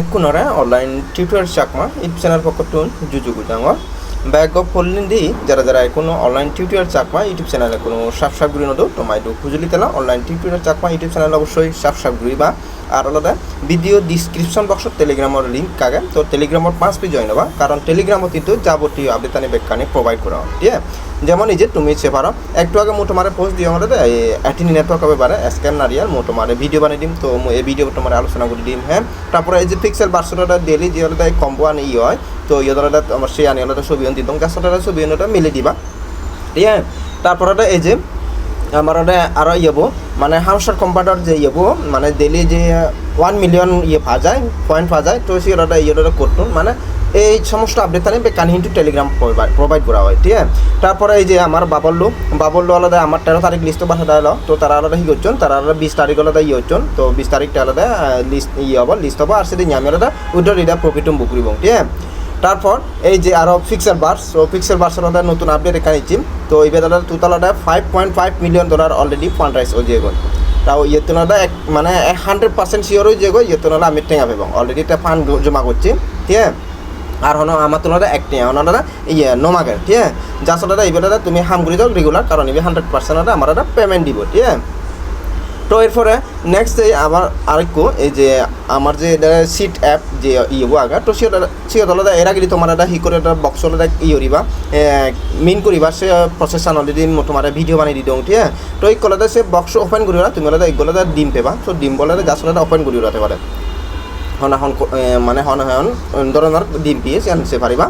ekkunore online tutor chakma it channel pokotun jujugu jangor ব্যাগ অফ ফলিন দি, যারা যারা কোনো অনলাইন টিউটোরিয়াল চাকমা ইউটিউব চ্যানেলে কোনো সাবস্ক্রাইব করি নতো তোমায় দু খুঁজলি তেলা online tutorial Chakma YouTube channel অবশ্যই সাবস্ক্রাইব করি বা আর আলাদা ভিডিও ডিসক্রিপশন বক্সত টেলিগ্রামৰ লিংক কাগে, তো টেলিগ্রামৰ পাঁচ পি জয়েন হবা, কারণ টেলিগ্রামত কিন্তু যাবতীয় আপডেট আনি বেকানি প্রোভাইড করা ঠিক আছে? যেমন এই যে তুমি সে পারো। একটু আগে মো তোমার পোস্ট দিও আমাদের অ্যাটিনি নেটওয়ার্ক হবে পারে স্ক্যাম নারিয়াল মো তোমার ভিডিও বানিয়ে দিম। তো এই ভিডিও তোমার আলোচনা করে দিম হ্যাঁ? তারপরে এই যে পিক্সেল বার্সনটা ডেলি যে হলে কম্বো আনি ই হয়, তো ইয়ে ধরনের আমার সে আনি হলে ছবি দিতাম গাছটা ছবি ওটা মিলে দিবা। ঠিক আছে? তারপরে এই যে আমার আরও ইয়েবো মানে হাউসার কম্পাউন্ডার যে ইয়েবো মানে ডেলি যে ওয়ান মিলিয়ন ইয়ে পা যায় পয়েন্ট পা যায়, তো সে ওটা ইয়ে করতুন মানে এই সমস্ত আপডেট আনি কানি কিন্তু টেলিগ্রাম প্রোভাইড করা হয়, ঠিক আছে? তারপরে এই যে আমার বাবল্লু বাবল্লু আলাদা আমার তেরো তারিখ লিস্ট পাঠা দিল তো তারা আলাদা হি করছেন, তারা আলাদা বিশ তারিখ আলাদা ইয়ে হচ্ছেন তো বিশ তারিখটা আলাদা লিস্ট ইয়ে হব লিস্ট হব, আর সেদিন আমি আলাদা উইড্রো রিডা প্রফিটম বুক করিব ঠিক আছে? তারপর এই যে আরও পিক্সেল বার্স তো পিক্সেল বার্সের মধ্যে নতুন আপডেট এখানে ইচ্ছিম তো এই বেদাটা টোটালটা five point five million dollar already fund ও যে গল তাও ইয়েতনটা এক মানে হান্ড্রেড পার্সেন্ট শিওর হয়ে যাগো ইয়েতনটা আমি টেঙা পেব অলরেডি একটা ফান্ড জমা করছি, ঠিক আছে? আর হনো আমার তুলনায় এক টেঙা ওনারা ইয়ে নোমাগের, ঠিক আছে? যার সাথে এই বেলাটা তুমি হাম করে যাও রেগুলার কারণ এবার হান্ড্রেড পার্সেন্ট আমার একটা পেমেন্ট দিব, ঠিক আছে? তো এরপরে নেক্সট এই আমার আরেকটু, এই যে আমার যে এটা সিট অ্যাপ যে ইয়ে আগা তো সেটা সেটা হলো এর আগে তোমার এটা হি করে এটা বক্স হলে ই করিবা মিন করিবা, সে প্রসেসান অলরেডি তোমার ভিডিও বানিয়ে দিওঁ, ঠিক আছে? তো এই কলতে সে বক্স ওপেন করিবা, তুমি হলে এই গলতে ডিম পেবা, তো ডিম বলে যা চলে ওপেন করি রাতে পারে হন হন মানে হনহন হন ধরনের ডিম পিয়ে সে আনতে পারিবা।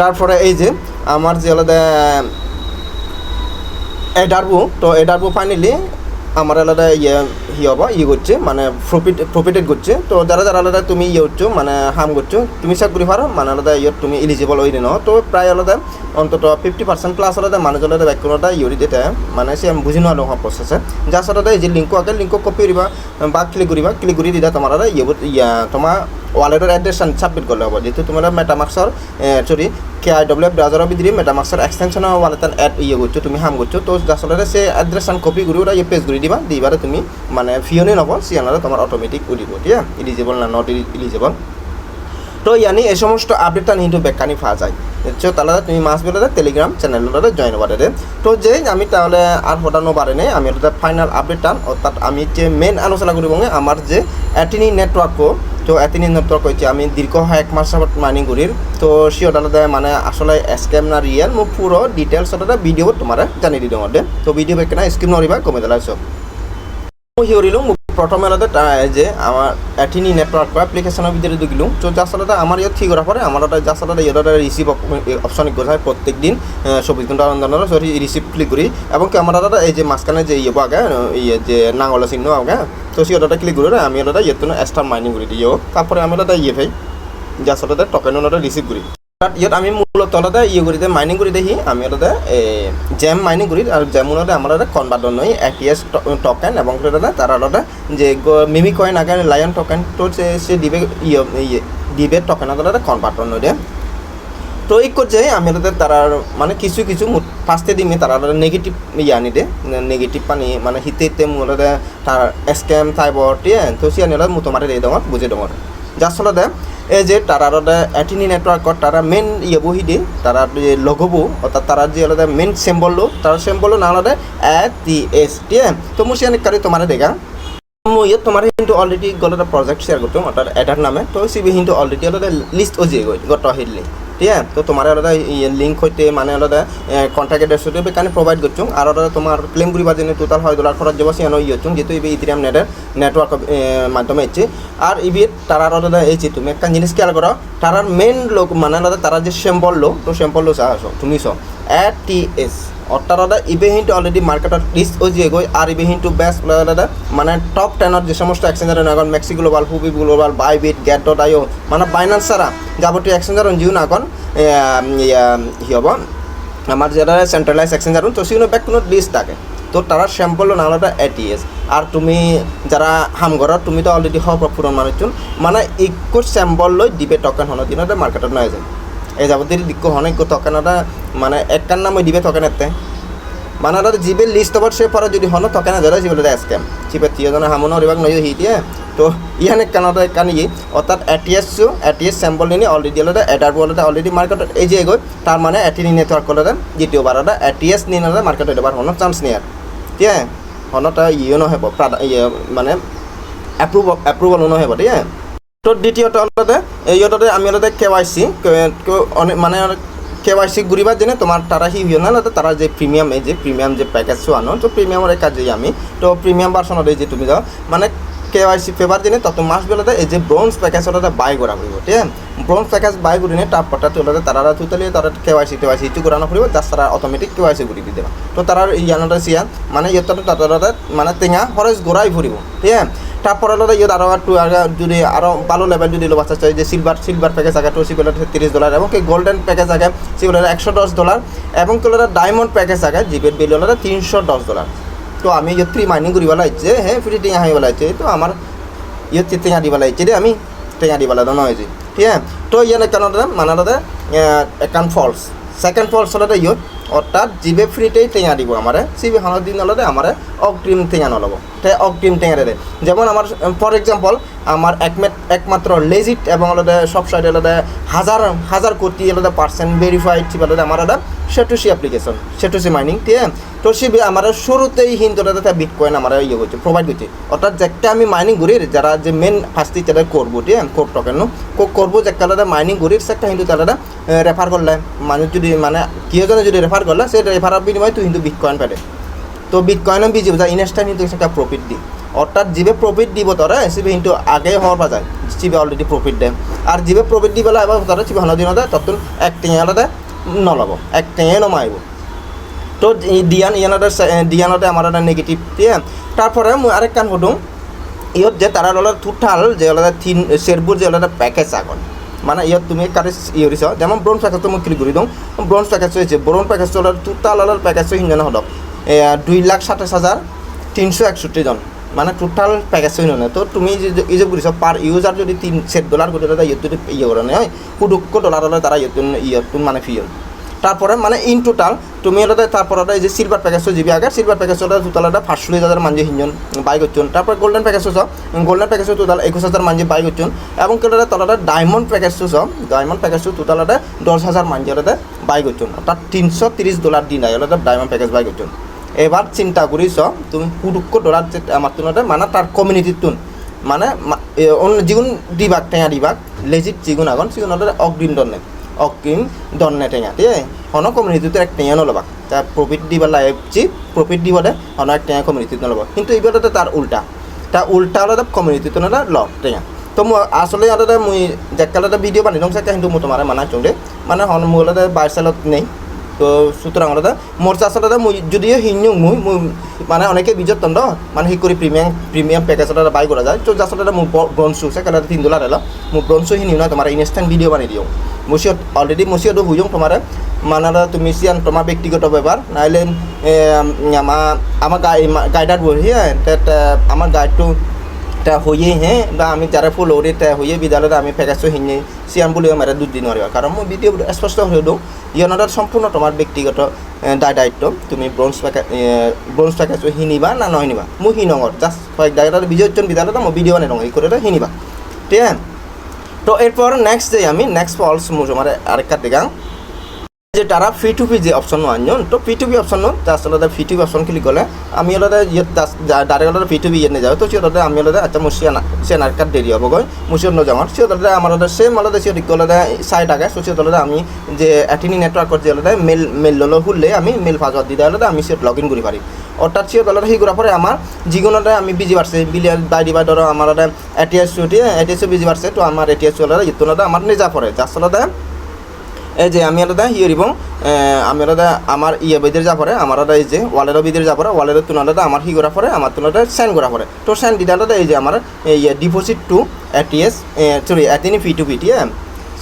তারপরে এই যে আমার যে আলাদা এডারবু তো এডারবু ফাইনালি আমার আলাদা ইয়ে ই হবা ইয়ে করছে মানে প্রফিট প্রফিটেড করছে। তো যারা যারা আলাদা তুমি ইয়ে হচ্ছ মানে হাম করছ, তুমি সব করি পারো মানে আলাদা ইয়ে তুমি এলিজিবল হয়ে ন তো প্রায় আলাদা, অন্তত ফিফটি পার্সেন্ট প্লাস আলাদা মানুষ আলাদা ব্যাকগ্রাউন্ডটা ইয়ে দিতে মানে সে বুঝি নোয়ালো হওয়া প্রসেসে যার সাথে এই যে লিঙ্ক আগে লিঙ্ক কপি করিবা বা ক্লিক করিবা ক্লিক করি দিদা তোমার ইয়ে তোমার ওয়ালেটের অ্যাড্রেস সাবমিট করলে হ'ব। যেহেতু তোমাৰ মেটামাক্সৰ sorry K I W F ব্রাউজাৰৰ ভিতরে মেটামাক্সৰ এক্সটেনশন ওয়ালেট এড ইয়ে করছ, তুমি হাম করছ, তো আসলে সে অ্যাড্রেস কপি করে ওরা ইয়ে পেজ করে দিবা। দিবারে তুমি মানে ফিওনে নব সিয়ানারে তোমার অটোমেটিক উঠিব ঠিক ইলিজিবল না নট ইলিজিবল তো ইয়ানি এই সমস্ত আপডেট আপডেটটা কিন্তু বেকানি পাওয়া যায়। তো তাহলে তুমি মাস বেলাতে টেলিগ্রাম চ্যানেলটাতে জয়েন বাড়ে তো যে আমি তাহলে আর হটানো পারে নাই, আমি ফাইনাল আপডেটটা অর্থাৎ আমি যে মেন আলোচনা করিব আমার যে এটিনি নেটওয়ার্ক তো এতদিন নেটওয়ার্ক কইছি, আমি দীর্ঘ এক মাস আগত মাইনিং করির। তো সি ওটাতে মানে আসলে স্ক্যাম না রিয়েল মোক পুরো ডিটেলস এটা ভিডিও তোমার জানি দিওঁ মধ্যে তো ভিডিও বেকেনা স্ক্রিন নরিবা কমে দিলা সব মই হিৰিলোঁ প্ৰথমে আলাদা যে আমার এটিনি নেটওয়ার্ক বা এপ্লিকেশনের ভিতরে ঢুকিলুম। তো সাথে আমার ইয়ে ঠিক করার পরে আমার ওটা যার সাথে ইয়ে রিসিভ অপশন গোছায় প্রত্যেক দিন চব্বিশ ঘণ্টা অন্তর সরি রিসিভ ক্লিক করি। এবং ক্যামেরাটা এই যে মাঝখানে যে ইয়ে আগে ইয়ে যে নাঙলা চিহ্ন আগে তো সেই ওটা ক্লিক করে, আমি ওটা ইয়ে এক্সট্রা মাইনিং করে দিও। তারপরে আমি ওটা ইয়ে ভাই যার সাথে টোকেন ওটা রিসিভ করি। তাত ইয়াত আমি মূলত অলতে ইয়ে কৰি দিয়ে মাইনিং কৰি দেখি আমি অলতে জেম মাইনিং কৰি আৰু জেমুনতে আমাৰ অলতে কনভাৰ্টন হয় এ টি এস টকেন এবং তার অলতে যে মিমি কয়েন আগে লায়ন টকেন তো সে দিবে ইয়ে দিবে টকেন অলতে কনভার্টন হয় দিয়ে। তো এই করছে আমি অলতে তার মানে কিছু কিছু ফার্স্টে দিমি তারা অলতে নেগেটিভ ইয়ে আনি দে নেগেটিভ পানি মানে হিতে হিতে মোৰ অলতে তাৰ স্কেম টাইপৰ টিয়ে, তো সি আনি অলতে মুতো মাৰি দিয়ে দঙত বুজি দঙত যাৰ ফলতে যে তারা এটিনি নেটওয়ার্কত তারা মেন ইয়ে দিয়ে, তারা যে লগবো অর্থাৎ তারা যে আলাদা মেন সিম্বললো তার সিম্বললো না আলাদা এ টি এস ঠিক আছে তো মুসি অনেক কারি তোমার দেখা। মই তোমাৰ কিন্তু অলৰেডি গ'লে এটা প্ৰজেক্ট শ্বেয়াৰ অর্থাৎ এটাৰ নামে। তো সিবি কিন্তু অলৰেডি অলপ লিষ্ট অজিয়ে গৈ গত আহিলে। ঠিক আছে তো তোমার আলাদা লিঙ্ক হইতে মানে আলাদা কন্ট্যাক্ট এড্রেস হইতে বেকানে প্রোভাইড করছ আর আলাদা তোমার ক্লেম করিবার জন্য টোটাল হয় ডলার খরচ যাব সেখানে ইয়ে হচ্ছ যেহেতু ইবি ইথিরিয়াম নেটের নেটওয়ার্ক মাধ্যমে এসছে আর ইবি তারা আলাদা এইছি তুমি একটা জিনিস খেয়াল করো তারার মেন লোক মানে আলাদা তারা যে শ্যাম্পল লো তো শ্যাম্পল লো চা আছো। তুমি চ এ টি এস অর্থাৎ ইবে কিন্তু অলরেডি মার্কেটত লিস্ট হয়ে গই। আর ইবে কিন্তু বেস্ট মানে টপ টেনত যে সমস্ত এক্সচেঞ্জার এখন MEXC global Huobi global Bybit gate dot IO মানে বাইনান্স ছাড়া যাবতীয় এক্সচেঞ্জার জিও না এখন ই হব? আমার যেটা সেন্ট্রালাইজ এক্সচেঞ্জার তো সেগুলো ব্যাক কোনো লিস্ট থাকে। তো তারা স্যাম্পল না আলাদা এটিএস আর তুমি যারা হামঘৰত তুমি তো অলরেডি হব পুরন মানুষজন। মানে ইকো স্যাম্পল লৈ দিবে টকেন হন দিনতে মার্কেটত নয় যায় যাবতীয় দিক্ষ হন ইকো টকেন এটা মানে একটার নাম দিবে টকেন এতে মানে ada জিবে লিস্ট ওভার সে পরে যদি হনো তখন যারা জিবে স্ক্যাম চিপে তিয় জন হামনো রিবাক নয় হিটিয়ে তো ইয়ানে কানাডা কানি অর্থাৎ এটিএস এটিএস স্যাম্পল নিয়ে অলরেডি হলো এডার বলে অলরেডি মার্কেটত এই যে এগোয় তার মানে এটি নেটওয়ার্ক করলে দ্বিতীয়বার এটা এটিএস নিয়ে মার্কেটত এবার হনো চান্স নিয়ে ঠিক আছে হনো তা ইয়ে নহব ইয়ে মানে এপ্রুভ এপ্রুভাল নহব ঠিক আছে তো দ্বিতীয়ত হলতে ইয়তে আমি হলতে কে সি অনেক মানে কে ওয়াই সি ঘুরিবার জন্য তোমার তারা হি হইও না তারা যে প্রিমিয়াম এই যে প্রিমিয়াম যে প্যাকেজ আনো তো প্রিমিয়ামের কাজে আমি। তো প্রিমিয়াম ভার্সনের এই যে তুমি যাও মানে কে ওয়াই সি ফেভার জন্য তত মাস বেলাতে এই যে ব্রোঞ্জ প্যাকেজ ওটা বাই করা হইব, ঠিক আছে? ব্রোঞ্জ প্যাকেজ বাই নিয়ে তারপরটা তোলাতে তারা থুতালি তারা K Y C K Y C ইটু করানো ফুরিব যার তারা অটোমেটিক কে ওয়াই সি ঘুরি দিতে তো তারা ইয়ানোটা সিয়া মানে ইয়তটা তারা মানে টেঙা খরচ ঘোরাই ফুরিব ঠিক আছে? তারপরে হলো ইয়ে আরও একটু যদি আরও ভালো লেভেল যদি বাচ্চা চাই যে সিলভার সিলভার প্যাকেজ আগে সেগুলো তিরিশ ডলার এবং কি গোল্ডেন প্যাকেজ আগে সেগুলো একশো দশ ডলার এবং কি ডায়মন্ড প্যাকেজ আগে জিবের বিল হলো তিনশো দশ ডলার তো আমি ইয়ে থ্রি মাইনিং করি বলা হচ্ছে হ্যাঁ ফ্রি টিঙা হাই বলা হচ্ছে তো আমার ইয়ে টেঙা দি বলা হচ্ছে রে আমি টেঙা দি বলা দেওয়া হয়েছে ঠিক আছে? তো ইয়ানে কেন মানে একান ফলস সেকেন্ড ফলস হলে ইয়ে অর্থাৎ জিবে ফ্রিতেই টেঙা দিব আমারে সিবি হানোর দিন নলদে আমারে অগ্রিম টেঙা নলব। তে অগ্রিম টেঙা দে যেমন আমার, ফর এক্সাম্পল আমার একমাত্র লেজিট এবং আলাদা সব সাইড আলাদা হাজার হাজার কোটি আলাদা পার্সেন্ট ভেরিফাইড আলাদা আমার এটা সেটুসি অ্যাপ্লিকেশন সেটুসি মাইনিং ঠিক আছে? তো সে আমার শুরুতেই হিন্দুটা বিট কয়েন আমার ইয়ে করছে প্রোভাইড করছে। অর্থাৎ যেটা আমি মাইনিং করি, যারা যে মেন ফার্স্ট যেটা করব, ঠিক আছে? কোর টোকেন করব যে কালারে মাইনিং করি সেটা হিন্দু তারা রেফার করলে। মানুষ যদি মানে কেউজনে যদি রেফার করলে, সে রেফার বিনিময়ে তুই কিন্তু বিট কয়েন পেটে তো বিট কয়েনও বিজি যা ইনস্ট্যান্ট কিন্তু একটা প্রফিট দি। অর্থাৎ জিবে প্রফিট দিব তোরা, সিবে কিন্তু আগে হওয়ার যায়। চিবে অলরেডি প্রফিট দেয়। আর জিবে প্রফিট দি পেলে এবার তোরা চিবে হন দিন তখন টিঙে আলাদা। নলব, এক টিঙে নমাইব। তো ডিয়ান ইয়ানতে ডিয়ানতে আমার এটা নেগেটিভ দিয়ে। তারপরে মই আরেক কান সুধোঁ ইয়ত যে তারা অলপ টোটাল যে অলপ থিন, চেৰবোৰ যে অলপ পেকেজ আগত। মানে ইয়াত তুমি কাটি ইয়ে কৰিছ, যেমন ব্ৰঞ্জ পেকেজটো মই ক্লিক কৰি দিওঁ। ব্ৰঞ্জ পেকেজটো হৈছে ব্ৰঞ্জ পেকেজটো অলপ টোটাল অলপ পেকেজটো সিঞ্জনে সদক দুই লাখ সাতাইছ হাজাৰ তিনিশ একষট্টিজন মানে টোটাল পেকেজ সিঞ্জনে তো তুমি এই যে কৰিছ পাৰ ইউজাৰ যদি তিন চেট ডলাৰ কৰি ইয়াত যদি ইয়ে কৰা নাই, হয় কুডুক্ক ডলাৰ হ'লে তারা ইয়ত ইয়ত মানে ফি হ'ল। তারপরে মানে ইন টোটাল তুমি হলো তারপরে এই যে সিলভার প্যাকেজ জিবি আগে সিলভার প্যাকেজ হলো টোটাল একটা পাঁচশো হাজার মানজি হিঞ্জন বাই করছেন তারপর গোল্ডেন প্যাকেজ চ গোল্ডেন প্যাকেজ টোটাল একুশ হাজার মানজি বাই করছেন এবং কেটে তলাটা ডায়মন্ড প্যাকেজ চ ডায়মন্ড প্যাকেজ টোটাল একটা দশ হাজার মানজি হলে বাই করছেন অর্থাৎ তিনশো তিরিশ ডলার দিন আগে হলে ডায়মন্ড প্যাকেজ বাই করছেন এবার চিন্তা চ, তুমি যে আমার তুলনাতে মানে তার কমিউনিটির তুন। মানে যিগুণ দিবাক টেঙা দিবাক লেজিট যিগুণ আগন সিগুণ হলে অগ্রিম দন্নে অগ্রিম দন্নে টেঙা আছে? হন কমিউনিটিতে এক টেঙা নলবা তা প্রফিট দিব লাইফ প্রফিট দিব দে, হন এক টেঙা কমিউনিটিত নলবা কিন্তু এইবাৰ তাৰ উল্টা। তাৰ উল্টা হ'লে কমিউনিটিটো নলে ল টেঙা তো মই আচলতে ইয়াতে মই জেকালতে ভিডিঅ' বান্ধি দিওঁ চাগে কিন্তু মই তোমাৰে মানা চোঁ দেই। মানে হন, মোৰ বাইচালত নেই। তো সুতরাং হলে মোর চাষলে মুই যদিও হিnyung মুই মুই মানে অনেকে বিজত তন্দ মানে হি করে প্রিমিয়াম প্রিমিয়াম প্যাকেজ এটা বাই করা যায়। তো যাসলে মু ব্রঞ্জু সে কালে তিন ডলার এলো। মু ব্রঞ্জু হিনি না তোমার ইনস্ট্যান্ট ভিডিও বানিয়ে দিও। মুসিয়ত অলরেডি মুসিয়ত হুইং তোমার মানে তুমি সিয়ান তোমার ব্যক্তিগত ব্যাপার নাইলে আমার আমার গাইডার বহি হ্যাঁ আমার গাইডটো তা হয়ে হ্যাঁ বা আমি যারা ফুল ওরে তা হয়ে বিদ্যালয়ত আমি ফেকাছো হিনে সিয়ান বুলিও মারা দুদিন নোৱাৰিবা কাৰণ মই ভিডিঅ' স্পষ্ট হৈ দিওঁ ইয়নাদাত সম্পূৰ্ণ তোমাৰ ব্যক্তিগত দায় দায়িত্ব। তুমি ব্ৰঞ্জ পেকে ব্ৰঞ্জ পেকেজটো হিনিবা না নহিনিবা। মই হিনঙৰ জাষ্ট কয়েক জায়গাটা বিজয়জন বিদ্যালয়ত মই ভিডিঅ' বানাই এই করে হিনিবা ঠিক তো এরপর নেক্সট যে আমি নেক্সট ফলস মোৰ তোমাৰ আরেকটা দেখাম যে তারা ফি টু পি যে অপশন আনজন, তো পি টু পি অপশন আসলে P to P option click করলে আমি হলে ইয়ে ডাইরেক্ট হলে ফি টু পি ইয়ে যাও তো সিহঁতে আমি হলে আচ্ছা মোৰ চিয়ান চিয়ান কাৰ্ড দেৰি হ'বগৈ, মোৰ চিয়ত নযাওঁ সিহঁতে আমাৰ হলে সেম হলে সিহঁত হলে চাই থাকে তো সিহঁত হলে আমি যে এটিনি নেটওয়ার্কত যে হলে মেল মেল ললে খুললে আমি মেল পাসওয়ার্ড দিলে হলে আমি সিহঁত লগ ইন কৰি পাৰিম। অর্থাৎ সিহঁত হলে সেই কৰাৰ পরে আমার যিকোনোতে আমি বিজি পারছে বিলিয়ার বাই দিবা ধরো আমার এটিএস এটিএস বিজি পারছে তো আমার এটিএস হলে ইতুনতে আমার নিজা পড়ে যার আচলতে এই যে আমি আলাদা ইয়ে দিব আমি আলাদা আমার ইয়ে বেদের যা পরে আমার আলাদা এই যে ওয়ালেরও বেদের যা পরে ওয়ালের আলাদা, আমার হি করা পরে আমার তুলনাটা সেন্ড করা পরে তো সেন্ড দিতে আলাদা, এই যে আমার ইয়ে ডিপোজিট টু এটিএস সরি এতিনি ফি টু পিটি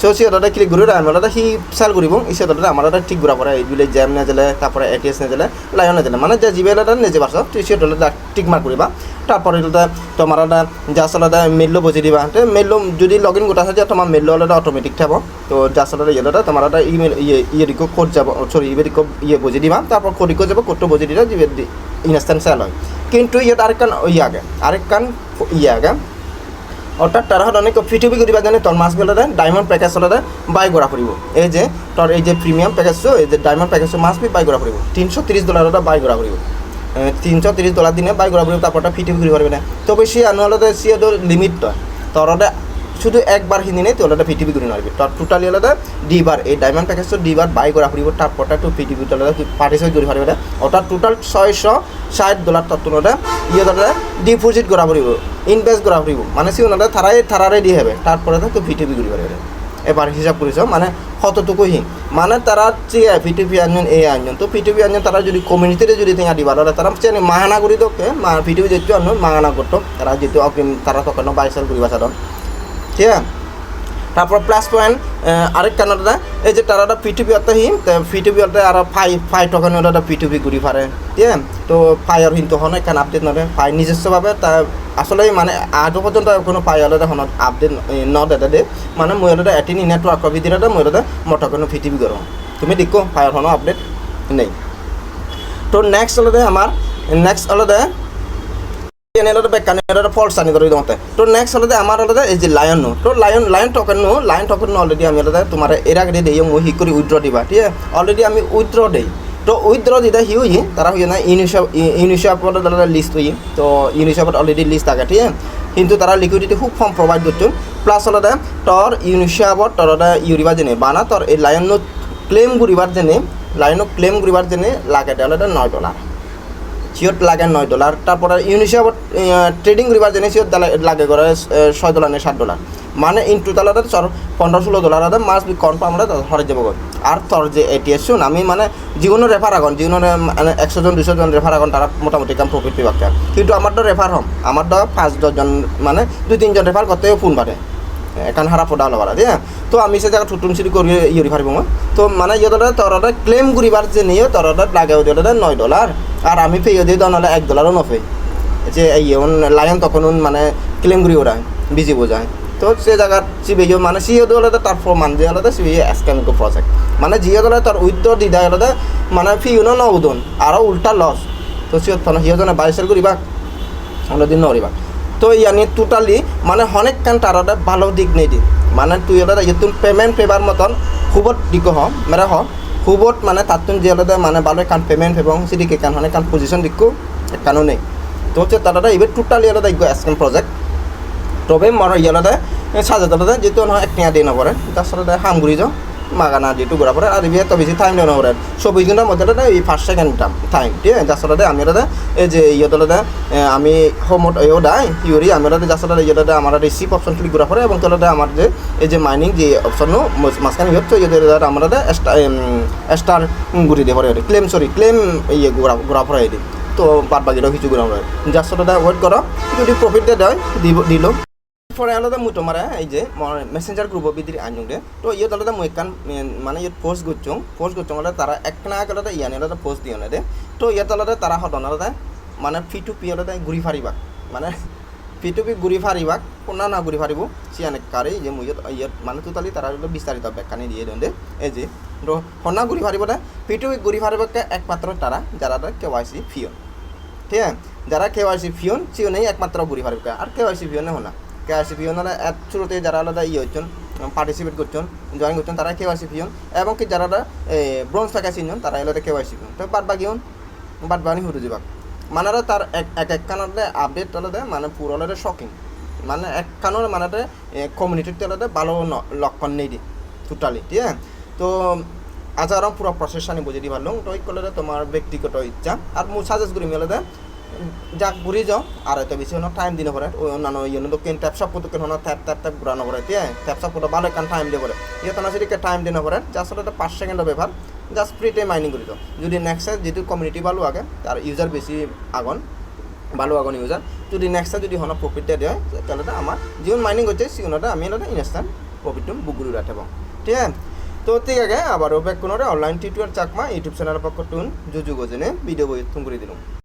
সো সিহঁতে ক্লিক কৰি আমি সি চেল কৰিব ই সিহঁতে আমাৰ এটা ঠিক ঘূৰা পৰে এইবিলাক জেম নেজেলে, তারপরে এটিএস নেজেলে লাইন নেজেলে মানে যে জিবেল এটা নিজে পারছ তুই সিহঁতে টিক মার্ক কৰিবা তারপরে এটা তোমার এটা জাস্ট আলাদা মেইল বুঝি দিবা। তো মেইল যদি লগ ইন গোটা থাকে তোমার মেইল আলাদা অটোমেটিক থাকব। তো জাস্ট আলাদা ইয়ে তোমার একটা ইমেল ইয়ে ইয়ে দিকো কোড যাব সরি ইয়ে দিকো ইয়ে বুঝি দিবা। তারপর কোড দিকো যাব কোডটো বুঝি দিলে ইনস্ট্যান্ট সেল হয়। কিন্তু ইয়াত আরেকখান ইয়ে আগে, আরেকখান ইয়ে আগে। অর্থাৎ তারা অনেক পৃথিৱী করিবা জানে তোর মাছ বেলাতে ডায়মন্ড প্যাকেজ হলে বাই করা পড়ব এই যে তোর এই যে প্রিমিয়াম পেকেজটো এই যে ডায়মন্ড পেকেজটো মাছ বি বাই করা তিনিশ তিনশো তিরিশ এটা বাই করা পড়ব তিনশো তিরিশ ডলার দিনে বাই করা পড়ব তারপরটা ফিটিবি করি পারবে না? তবে সে আনুয়ালতে সে লিমিট তয় তোর শুধু একবার হিন্দি নেই তোর ফিটিবি করে নারবি তোর টোটালি আলাদা। ডিবার এই ডায়মন্ড প্যাকেজটো ডিবার বাই করা পড়ব তারপরটা তো ফিটিবি তোর পার্টিসিপেট করে পারবে অর্থাৎ টোটাল ছয়শো ষাট ডলার তোর তোর ইয়ে তোর ডিপোজিট করা পড়ব ইনভেস্ট করা পড়ব মানে সে ওনারা থারাই থারারে দিয়ে হবে। তারপরে তো ভিটিপি করি পারবে এবার হিসাব করেছ মানে কতটুকু হিং মানে তারা যে ভিটিপি আনজন, এ আনজন, তো ভিটিপি আনজন তারা যদি কমিউনিটিতে যদি থেকে দিবার হলে তারা চেনে মাহানা করি দোকে ভিটিপি যেহেতু আনজন, মাহানা করতো। তারা যেহেতু তারা তখন বাইসাল করিবা সাধন। ঠিক আছে? তারপর প্লাস পয়েন্ট আরেক কানাডা এই যে তারা পিটিপি অর্থ হিম পিটিপি অর্থ আর ফাই ফাই টকান ওটা পিটিপি ঘুরি পারে ঠিক তো ফাই আর কিন্তু হন, এখান আপডেট নয় ফাই নিজস্বভাবে, তা আসলে মানে আজও পর্যন্ত কোনো পাই হলে হন আপডেট ন দেতে দে মানে মই হলে এটিন নেটওয়ার্ক ভিতরে মই হলে মতো কোনো পিটিপি করো তুমি দেখো ফায়ার হনো আপডেট নেই। তো নেক্সট হলে আমার নেক্সট হলে এনেলতে বেকানেলতে ফলস আনি ধৰি দিওঁতে তো নেক্সট হ'লে আমাৰ হ'লে এই যে লায়ন নো, তো লায়ন লায়ন টকেন নো লায়ন টকেন নো অলৰেডি আমি হ'লে তোমাৰ এৰা গাড়ি দিয়ে, মই সি কৰি উইথড্ৰ দিবা, ঠিক আছে? অলৰেডি আমি উইথড্ৰ দেই। তো উইথড্ৰ দিলে সি হই তারা হই না ইউনিসেফ ইউনিসেফত তারা লিস্ট হই তো ইউনিসেফত অলরেডি লিস্ট থাকে, ঠিক আছে? কিন্তু তারা লিকুইডিটি খুব কম প্রোভাইড করছ প্লাস হলে তোর ইউনিসেফত তোর ইউরিবা জেনে বানা তোর এই লায়ন নো ক্লেম করিবার জেনে লায়ন ক্লেম করিবার জেনে লাগে হলে নয় ডলার সিওত লাগে নয় ডলার। তারপরে ইউনিসেফত ট্রেডিং করিবার জন্য সিওত লাগে করে ছয় ডলার নে সাত ডলার। মানে ইন টোটাল চর, পনেরো ষোলো ডলার মাস বি কনফার্ম হরে যাব আর তোর যে এটিএস শুন, আমি মানে জীবনের রেফার আগন জীবনের মানে একশো জন দুশো জন রেফার আগন, তারা মোটামুটি কাম প্রফিট পেয়ে কিন্তু আমার তো রেফার হম, আমার তো পাঁচ দশজন মানে দুই তিনজন রেফার করতেও ফোন পারে একান হারা ফোটা হলো পারা দিয়ে তো আমি সে জায়গা ঠুটুম সিটি করি ইয়ে পারিব তো মানে ইয়ে তোর ক্লেম করিবার যে নিয়ে তোর লাগে নয় ডলার। আর আমি পেয়ে দিই নহলে এক ডলারও নফে যে ইয়ে লায়ন তখন মানে ক্লেম করি ওরা বিজি বোঝায়। তো সে জায়গার চিবে মানে সিও দলে তার মান যে আলাদা সিবে স্ক্যামিক প্রজেক্ট মানে জিও দলে তার উইথ দিদা আলাদা মানে ফিউনো ন উদন, আরও উল্টা লস তো সিও সিও জনে বাইশের করিবা দিন নরিবা তো ইয়ানি টোটালি মানে অনেক কান তারা ভালো দিক নেই মানে তুই ইয়ে তুই পেমেন্ট পেবার মতন, খুবত দিক হ, মেরা হ। খুবত মানে তাতুন যে আলাদা মানে বালে কান পেমেন্ট এবং সিদিকে কান অনেক কান পজিশন দিকু কানো নেই। তো হচ্ছে তারা এবার টোটালি আলাদা ইগো এসকেম প্রজেক্ট তবে মর ইয়ালাদা সাজাতে যেহেতু নহয় এক টিয়া দিয়ে নপরে তার সাথে হামগুড়ি যাও। মাগানা যেটু ঘোরা পরে আর বিয়ে তো বেশি টাইম দেওয়া পরে চব্বিশ ঘণ্টার মধ্যে এই ফার্স্ট সেকেন্ড টাইম ঠিক আছে? সাথে আমি ওটা এই যে ইয়েটা আমি হোমট ইয়ে ডাই ইউরি আমি যার সাথে ইয়েটা আমার রিসিভ অপশন ক্লিক করা পরে এবং তোলাতে আমার যে, এই যে মাইনিং যে অপশন মাঝখানে ইয়ে আমরা স্টার ঘুরি দিয়ে পরে ক্লেম সরি ক্লেম ইয়ে ঘোরা ঘোরা পরে দিই তো বাদ বাকিটাও কিছু ঘোরা পরে সাথে ওয়েট করো যদি প্রফিট দেয় দিব, দিল। পরে আলাদা মুই তোমার এই যে মেসেঞ্জার গ্রুপ বিদ্রি আনজুং দে। তো ইয়ে আলাদা মুই কান মানে ইয়ে পোস্ট করছুং পোস্ট করছুং আলাদা তারা এক না আলাদা ইয়ানি আলাদা পোস্ট দিও দে। তো ইয়াত আলাদা তারা হদন আলাদা মানে ফি টু পি আলাদা ঘুরি ফারিবাক মানে ফি টু পি ঘুরি ফারিবাক কোনা না ঘুরি ফারিব সিয়ানে কারে যে মুই ইয়াত মানে টোটালি তারা বিস্তারিত ব্যাখ্যানি দিয়ে দেন এই যে, তো হনা ঘুরি ফারিব দে। ফি টু পি ঘুরি ফারিবাকে একমাত্র তারা যারা কে ওয়াই সি ফিয়ন। ঠিক আছে? যারা কে ওয়াই সি ফিয়ন, সিও একমাত্র ঘুরি ফারিব আর কে ওয়াই সি ফিয়নে হনা? ওনারা এক শুরুতে যারা আলাদা ইয়ে হচ্ছেন পার্টিসিপেট করছেন জয়েন করছেন, তারা কেওয়াইসি পিয়ন এবং কি যারা ব্রোঞ্জ প্যাকেজ ইঞ্জন তারা এলাকা কেওয়াইসি পিয়ন তো বাদ বাকি হন, বাদ বানি হুরু যাবাক মানে তার এক এক কানারে আপডেট আলাদা মানে পুরো আলাদা শকিং মানে এক কানোর মানে কমিউনিটিতে আলাদা ভালো লক্ষণ নেই টোটালি ঠিক আছে? তো আজ আর পুরো প্রসেস আনি বুঝে দি ভালো তো এই কলে তোমার ব্যক্তিগত ইচ্ছা। আর মু সাজেস্ট করি মেলাদা যাক ঘুরি যাও। আর এত বেশি হলো টাইম দিনে পরে ওই অন্যান্য ইয়ে দক্ষিণ ট্যাপসা পুতুকেন হলো ট্যাপ ট্যাপ ট্যাপ ঘুরানো পরে ঠিক আছে? ট্যাপসা পুতো ভালো কান টাইম দিয়ে পরে ইয়ে তো না সেদিকে টাইম দিনে পরে জাস্ট এটা পাঁচ সেকেন্ডের ব্যাপার জাস্ট ফ্রি টাইম মাইনিং করি তো যদি নেক্সট যেহেতু কমিউনিটি ভালো আগে তার ইউজার বেশি আগন ভালো আগন ইউজার যদি নেক্সট যদি হন প্রফিটটা দেয় তাহলে আমার যিমান মাইনিং করছে সিগুনটা আমি এটা ইনস্ট্যান্ট প্রফিটটো বুক করে রাখব ঠিক আছে? তো ঠিক আছে আবারও ব্যাক কোনো online tutorial Chakma, YouTube channel পক্ষ টুন জুজু গজনে ভিডিও বই করে দিলাম